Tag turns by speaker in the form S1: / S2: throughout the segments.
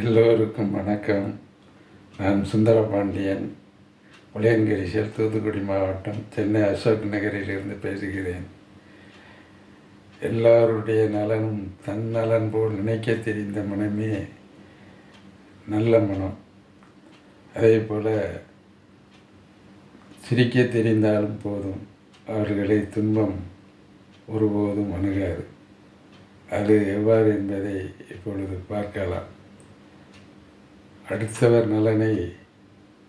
S1: எல்லோருக்கும் வணக்கம். நான் சுந்தரபாண்டியன் உளையன்கிரிசல் தூத்துக்குடி மாவட்டம் சென்னை அசோக் நகரிலிருந்து பேசுகிறேன். எல்லாருடைய நலனும் தன் நலன் போல் நினைக்க தெரிந்த மனமே நல்ல மனம். அதே போல் சிரிக்க தெரிந்தாலும் போதும் அவர்களை துன்பம் ஒருபோதும் அணுகாது. அது எவ்வாறு என்பதை இப்பொழுது பார்க்கலாம். அடுத்தவர் நலனை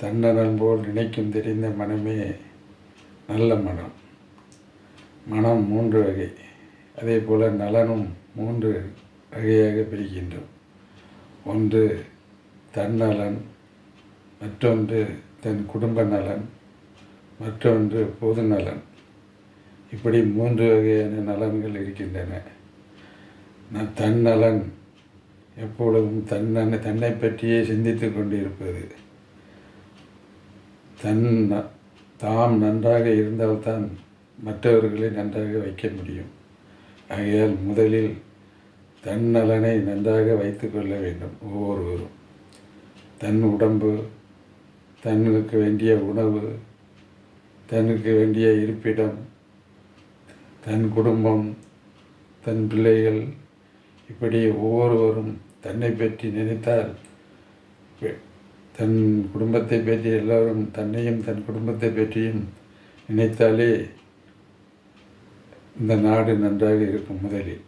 S1: தன்னலன் போல் நினைக்கும் தெரிந்த மனமே நல்ல மனம். மனம் மூன்று வகை. அதே போல் நலனும் மூன்று வகையாக பிரிக்கின்றோம் ஒன்று தன்னலன் மற்றொன்று தன் குடும்ப நலன் மற்றொன்று பொது நலன். இப்படி மூன்று வகையான நலன்கள் இருக்கின்றன. நான் தன்னலன் எப்பொழுதும் தன்னை தன்னை பற்றியே சிந்தித்து கொண்டிருப்பது. தன் ந- தாம் நன்றாக இருந்தால்தான் மற்றவர்களை நன்றாக வைக்க முடியும். ஆகையால் முதலில் தன் நலனை நன்றாக வைத்து கொள்ள வேண்டும் ஒவ்வொருவரும். தன் உடம்பு தன்னுக்கு வேண்டிய உணவு தனக்கு வேண்டிய இருப்பிடம் தன் குடும்பம் தன் பிள்ளைகள் இப்படி ஒவ்வொருவரும் தன்னை பற்றி நினைத்தால் தன் குடும்பத்தை பற்றி எல்லோரும் தன்னையும் தன் குடும்பத்தை பற்றியும் நினைத்தாலே இந்த நாடு நன்றாக இருக்கும் முதலில்.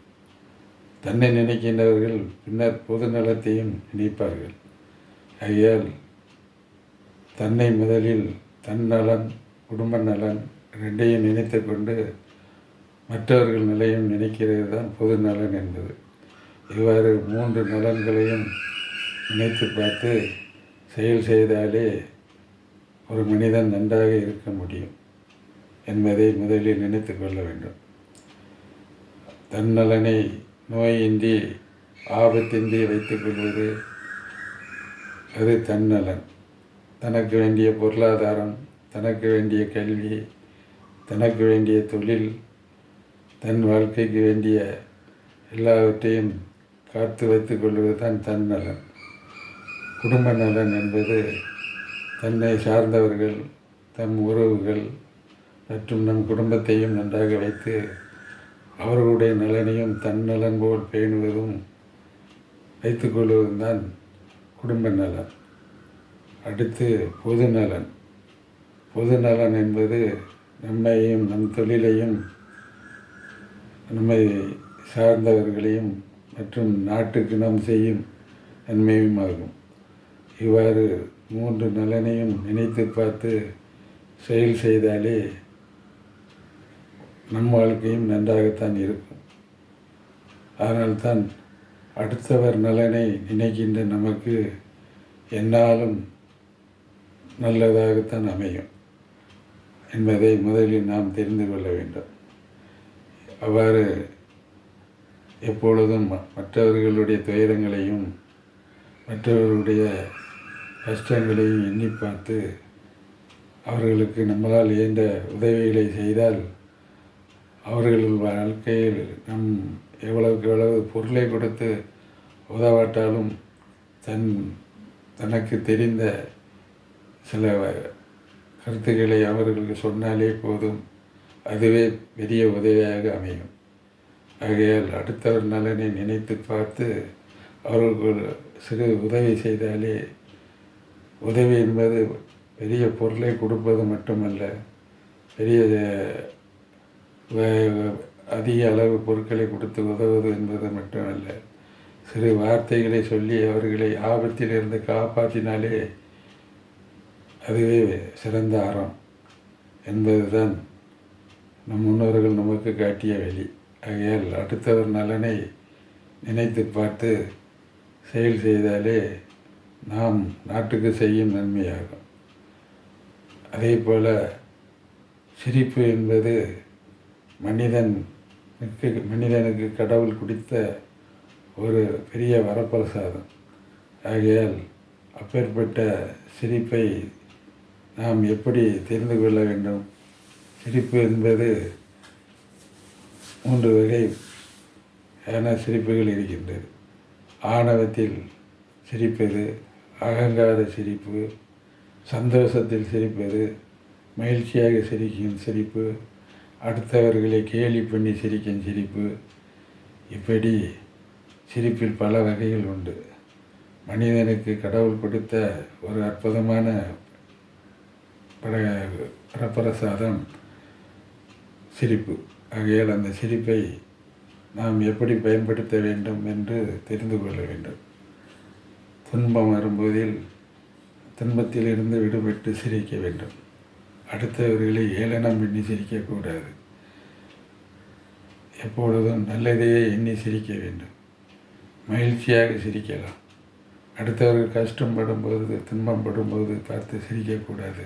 S1: தன்னை நினைக்கின்றவர்கள் பின்னர் பொது நலத்தையும் நினைப்பார்கள். ஆகையால் தன்னை முதலில் தன் நலன் குடும்ப நலன் ரெண்டையும் நினைத்து கொண்டு மற்றவர்கள் நிலையும் நினைக்கிறது தான் பொது நலன் என்பது. இவ்வாறு மூன்று நலன்களையும் நினைத்து பார்த்து செயல் செய்தாலே ஒரு மனிதன் நன்றாக இருக்க முடியும் என்பதை முதலில் நினைத்து கொள்ள வேண்டும். தன்னலனை நோயின்றி ஆபத்தின்றி வைத்துக் கொள்வது அது தன்னலன். தனக்கு வேண்டிய பொருளாதாரம் தனக்கு வேண்டிய கல்வி தனக்கு வேண்டிய தொழில் தன் வாழ்க்கைக்கு வேண்டிய எல்லாவற்றையும் காத்து வைத்துக் கொள்வது தான் தன்னலன் குடும்ப நலன் என்பது தன்னை சார்ந்தவர்கள் தம் உறவுகள் மற்றும் நம் குடும்பத்தையும் நன்றாக வைத்து அவர்களுடைய நலனையும் தன் நலன் போல் பேணுவதும் வைத்துக்கொள்வதும் தான் குடும்ப நலன். அடுத்து பொது நலன். பொது நலன் என்பது நம்மையும் நம் தொழிலையும் நம்மை சார்ந்தவர்களையும் மற்றும் நாட்டுக்கு நாம் செய்யும் நன்மையும் ஆகும். இவ்வாறு மூன்று நலனையும் நினைத்து பார்த்து செயல் செய்தாலே நம் வாழ்க்கையும் நன்றாகத்தான் இருக்கும். அதனால்தான் அடுத்தவர் நலனை நினைக்கின்ற நமக்கு என்னாலும் நல்லதாகத்தான் அமையும் என்பதை முதலில் நாம் தெரிந்து கொள்ள வேண்டும். அவ்வாறு எப்பொழுதும் ம- மற்றவர்களுடைய துயரங்களையும் மற்றவர்களுடைய கஷ்டங்களையும் எண்ணி பார்த்து அவர்களுக்கு நம்மளால் இயன்ற உதவிகளை செய்தால் அவர்கள் வாழ்க்கையில் நம் எவ்வளவுக்கு எவ்வளவு பொருளை கொடுத்து உதவாட்டாலும் தன் தனக்கு தெரிந்த சில கருத்துக்களை அவர்களுக்கு சொன்னாலே போதும். அதுவே பெரிய உதவியாக அமையும். ஆகையால் அடுத்தவர் நலனை நினைத்து பார்த்து அவர்களுக்கு சிறு உதவி செய்தாலே உதவி என்பது பெரிய பொருளை கொடுப்பது மட்டுமல்ல பெரிய அதிக அளவு பொருட்களை கொடுத்து உதவுவது என்பது மட்டுமல்ல. சிறு வார்த்தைகளை சொல்லி அவர்களை ஆபத்திலிருந்து காப்பாற்றினாலே அதுவே சிறந்த அறம் என்பதுதான் நம் முன்னோர்கள் நமக்கு காட்டிய வழி. ஆகையால் அடுத்தவர் நலனை நினைத்து பார்த்து செயல் செய்தாலே நாம் நாட்டுக்கு செய்யும் நன்மையாகும். அதே போல் சிரிப்பு என்பது மனிதனுக்கு மனிதனுக்கு கடவுள் குடித்த ஒரு பெரிய வரப்பிரசாதம். ஆகையால் அப்பேற்பட்ட சிரிப்பை நாம் எப்படி தெரிந்து கொள்ள வேண்டும்? சிரிப்பு என்பது மூன்று வகை என சிரிப்புகள் இருக்கின்றது. ஆணவத்தில் சிரிப்பது அகங்கார சிரிப்பு சந்தோஷத்தில் சிரிப்பது மகிழ்ச்சியாக சிரிக்கும் சிரிப்பு அடுத்தவர்களை கேலி பண்ணி சிரிக்கும் சிரிப்பு. இப்படி சிரிப்பில் பல வகைகள் உண்டு. மனிதனுக்கு கடவுள் கொடுத்த ஒரு அற்புதமான பட பிரப்பிரசாதம் சிரிப்பு. ஆகையால் அந்த சிரிப்பை நாம் எப்படி பயன்படுத்த வேண்டும் என்று தெரிந்து கொள்ள வேண்டும். துன்பம் வரும்போதில் துன்பத்திலிருந்து விடுபட்டு சிரிக்க வேண்டும். அடுத்தவர்களை ஏளனம் எண்ணி சிரிக்கக்கூடாது எப்பொழுதும் நல்லதையே எண்ணி சிரிக்க வேண்டும். மகிழ்ச்சியாக சிரிக்கலாம். அடுத்தவர்கள் கஷ்டம் படும்போது துன்பம் படும்போது பார்த்து சிரிக்கக்கூடாது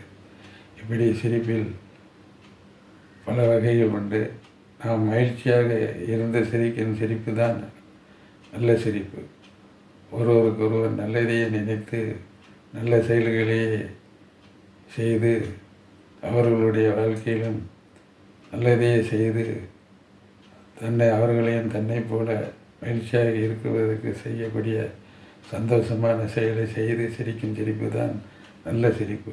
S1: இப்படி சிரிப்பில் பல வகைகள் உண்டு. நாம் மகிழ்ச்சியாக இருந்த சிரிக்கும் சிரிப்பு தான் நல்ல சிரிப்பு. ஒருவருக்கு ஒருவர் நல்லதையே நினைத்து நல்ல செயல்களையே செய்து அவர்களுடைய வாழ்க்கையிலும் நல்லதையே செய்து தன்னை அவர்களையும் தன்னை போல மகிழ்ச்சியாக இருக்குவதற்கு செய்யக்கூடிய சந்தோஷமான செயலை செய்து சிரிக்கும் சிரிப்பு தான் நல்ல சிரிப்பு.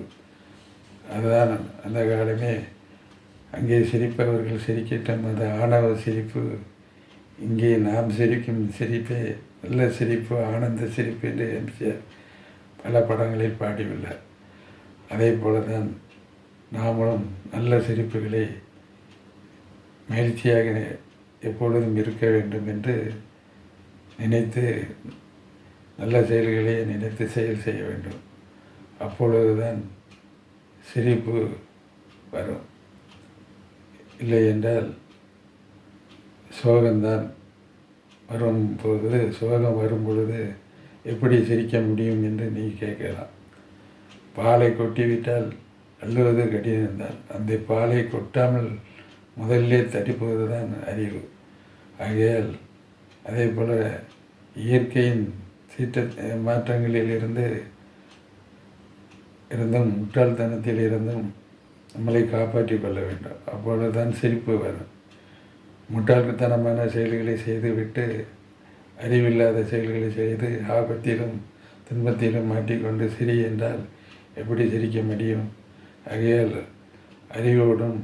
S1: அதுதான் அந்த காலமே அங்கே சிரிப்பவர்கள் சிரிக்கட்டும் அது ஆணவ சிரிப்பு. இங்கே நாம் சிரிக்கும் சிரிப்பே நல்ல சிரிப்பு ஆனந்த சிரிப்பு என்று எம்ஜிஆர் பல படங்களில் பாடியுள்ளார். அதே போல தான் நாமளும் நல்ல சிரிப்புகளை மகிழ்ச்சியாக எப்பொழுதும் இருக்க வேண்டும் என்று நினைத்து நல்ல செயல்களை நினைத்து செயல் செய்ய வேண்டும். அப்பொழுதுதான் சிரிப்பு வரும். இல்லை என்றால் சோகம்தான் வரும் பொழுது சோகம் வரும் பொழுது எப்படி சிரிக்க முடியும் என்று நீ கேட்கலாம். பாலை கொட்டிவிட்டால் அள்ளுவது கடினம்தான் அந்த பாலை கொட்டாமல் முதல்ல தடிப்பது தான் அறிவு. ஆகையால் அதே போல் இயற்கையின் சீற்ற மாற்றங்களில் இருந்து இருந்தும் முட்டாள்தனத்தில் இருந்தும் நம்மளை காப்பாற்றி கொள்ள வேண்டும் அப்பொழுது தான் சிரிப்பு வரும். முட்டாள்தனமான செயல்களை செய்துவிட்டு அறிவில்லாத செயல்களை செய்து ஆபத்திலும் துன்பத்திலும் மாட்டிக்கொண்டு சிரி என்றால் எப்படி சிரிக்க முடியும்? ஆகையால் அறிவோடும்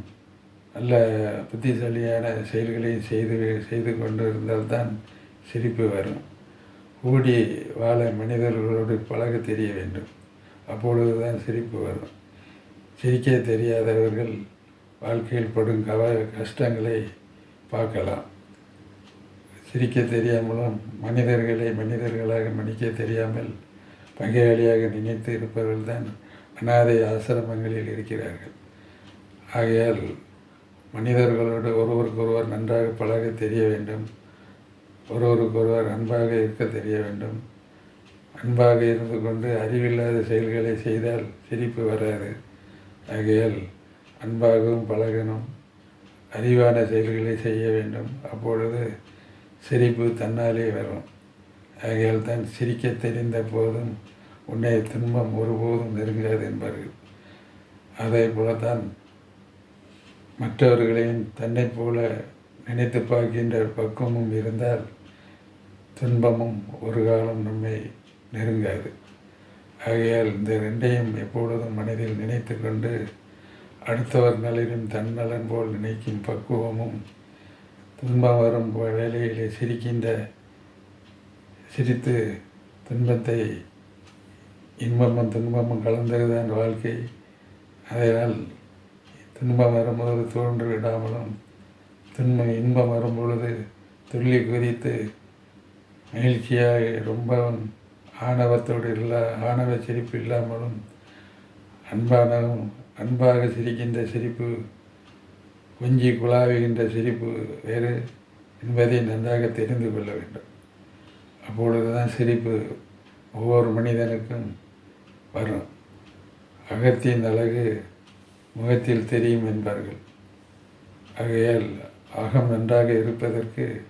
S1: நல்ல புத்திசாலியான செயல்களை செய்து செய்து கொண்டு இருந்தால்தான் சிரிப்பு வரும். கூடி வாழ மனிதர்களோடு பழக தெரிய வேண்டும். அப்பொழுது தான் சிரிப்பு வரும். சிரிக்க தெரியாதவர்கள் வாழ்க்கையில் படும் கவ கஷ்டங்களை பார்க்கலாம். சிரிக்க தெரியாமலும் மனிதர்களை மனிதர்களாக மன்னிக்க தெரியாமல் பகையாளியாக நினைத்து இருப்பவர்கள் தான் அனாதை ஆசிரமங்களில் இருக்கிறார்கள். ஆகையால் மனிதர்களோடு ஒருவருக்கொருவர் நன்றாக பழக தெரிய வேண்டும். ஒருவருக்கொருவர் அன்பாக இருக்க தெரிய வேண்டும். அன்பாக இருந்து கொண்டு அறிவில்லாத செயல்களை செய்தால் சிரிப்பு வராது. ஆகையால் அன்பாகவும் பழகணும். அறிவான செயல்களை செய்ய வேண்டும். அப்பொழுது சிரிப்பு தன்னாலே வரும். ஆகையால் தான் சிரிக்க தெரிந்த போதும் உன்னை துன்பம் ஒருபோதும் நெருங்காது என்பார்கள். அதே போலத்தான் மற்றவர்களையும் தன்னை போல நினைத்து பார்க்கின்ற பக்குவமும் இருந்தால் துன்பமும் ஒரு காலம் நம்மை நெருங்காது. ஆகையால் இந்த ரெண்டையும் எப்பொழுதும் மனதில் நினைத்து கொண்டு அடுத்தவர் நலனும் தன்னலன் போல் நினைக்கும் பக்குவமும் துன்பம் வரும் வேலையிலே சிரிக்கின்ற சிரித்து துன்பத்தை இன்பமும் துன்பமும் கலந்ததுதான் வாழ்க்கை. அதனால் துன்பம் வரும்போது தோன்று விடாமலும் துன்பம் இன்பம் வரும்பொழுது துள்ளி குதித்து மகிழ்ச்சியாக ரொம்பவும் ஆணவத்தோடு இல்லா ஆணவ சிரிப்பு இல்லாமலும் அன்பானவும் அன்பாக சிரிக்கின்ற சிரிப்பு கொஞ்சி குழாவுகின்ற சிரிப்பு வேறு என்பதை நன்றாக தெரிந்து கொள்ள வேண்டும். அப்பொழுது தான் சிரிப்பு ஒவ்வொரு மனிதனுக்கும் வரும். அகத்தின் அழகு முகத்தில் தெரியும் என்பார்கள். ஆகையால் அகம் நன்றாக இருப்பதற்கு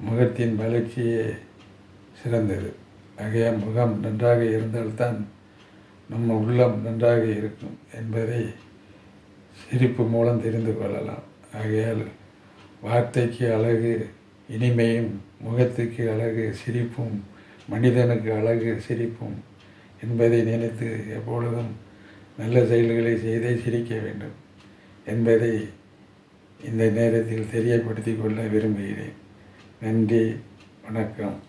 S1: முகத்தின் வளர்ச்சியே சிறந்தது. ஆகையால் முகம் நன்றாக இருந்தால்தான் நம்ம உள்ளம் நன்றாக இருக்கும் என்பதை சிரிப்பு மூலம் தெரிந்து கொள்ளலாம். ஆகையால் வார்த்தைக்கு அழகு இனிமையும் முகத்துக்கு அழகு சிரிப்பும் மனிதனுக்கு அழகு சிரிப்பும் என்பதை நினைத்து எப்பொழுதும் நல்ல செயல்களை செய்தே சிரிக்க வேண்டும் என்பதை இந்த நேரத்தில் தெரியப்படுத்திக் கொள்ள விரும்புகிறேன். நன்றி வணக்கம்.